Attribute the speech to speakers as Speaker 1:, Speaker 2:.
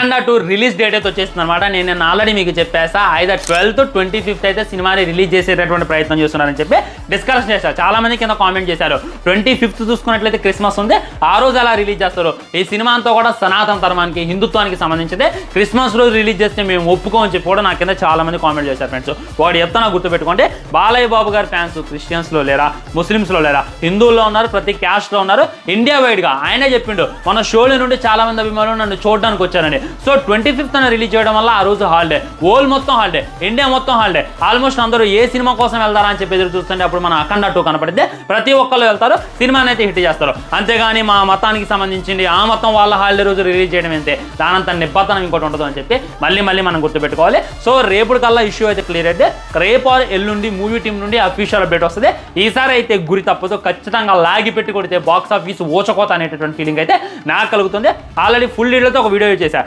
Speaker 1: అఖండ two release date అయితే వచ్చేస్తుంది అనమాట నేను నేను ఆల్రెడీ మీకు చెప్పేసా ఐదర్ ట్వెల్త్ ట్వంటీ ఫిఫ్త్ అయితే సినిమాని రిలీజ్ చేసేటటువంటి ప్రయత్నం చేస్తున్నారని చెప్పి డిస్కషన్ చేశారు. చాలా మంది కింద కామెంట్ చేశారు. ట్వంటీ ఫిఫ్త్ చూసుకున్నట్లయితే క్రిస్మస్ ఉంది. ఆ రోజు అలా రిలీజ్ చేస్తారు? ఈ సినిమా అంతా కూడా సనాతన ధర్మానికి హిందుత్వానికి సంబంధించిందే. క్రిస్మస్ రోజు రిలీజ్ చేస్తే మేము ఒప్పుకోమని చెప్పి కూడా నా కింద చాలా మంది కామెంట్ చేశారు ఫ్రెండ్స్ వాడు చెప్తా నాకు గుర్తుపెట్టుకోండి. బాలయ్య బాబు గారి ఫ్యాన్స్ క్రిస్టియన్స్లో లేరా? ముస్లిమ్స్లో లేరా? హిందువుల్లో ఉన్నారు ప్రతి క్యాస్ట్లో ఉన్నారు. ఇండియా వైడ్గా ఆయనే చెప్పిండు. మన షోల నుండి చాలా మంది అభిమానులు నన్ను చూడడానికి వచ్చారండి సో ట్వంటీ ఫిఫ్త్ అని రిలీజ్ చేయడం వల్ల ఆ రోజు హాలిడే. ఓల్ మొత్తం హాలిడే. ఇండియా మొత్తం హాలిడే. ఆల్మోస్ట్ అందరూ ఏ సినిమా కోసం వెళ్తారా అని చెప్పి ఎదురు చూస్తుంటే అప్పుడు మన అఖండ టూ కనపడితే ప్రతి ఒక్కళ్ళు వెళ్తారు సినిమాని అయితే హిట్ చేస్తారు. అంతేగాని మా మతానికి సంబంధించింది ఆ మతం వాళ్ళ హాలిడే రోజు రిలీజ్ చేయడం ఏంటే? దానంత నిబ్బతనం ఇంకోటి ఉండదు అని చెప్పి మళ్ళీ మళ్ళీ మనం గుర్తుపెట్టుకోవాలి. సో రేపు కల్లా ఇష్యూ అయితే క్లియర్ అయితే రేపు ఆర్ ఎల్లుండి మూవీ టీం నుండి అఫీషియల్ అప్డేట్ వస్తుంది. ఈసారి అయితే గురి తప్పదు. ఖచ్చితంగా లాగి పెట్టి కొడితే బాక్స్ ఆఫీస్ ఓచకోత అనేటటువంటి ఫీలింగ్ అయితే నాకు కలుగుతుంది. ఆల్రెడీ ఫుల్ డీటెయిల్తో ఒక వీడియో చేశా.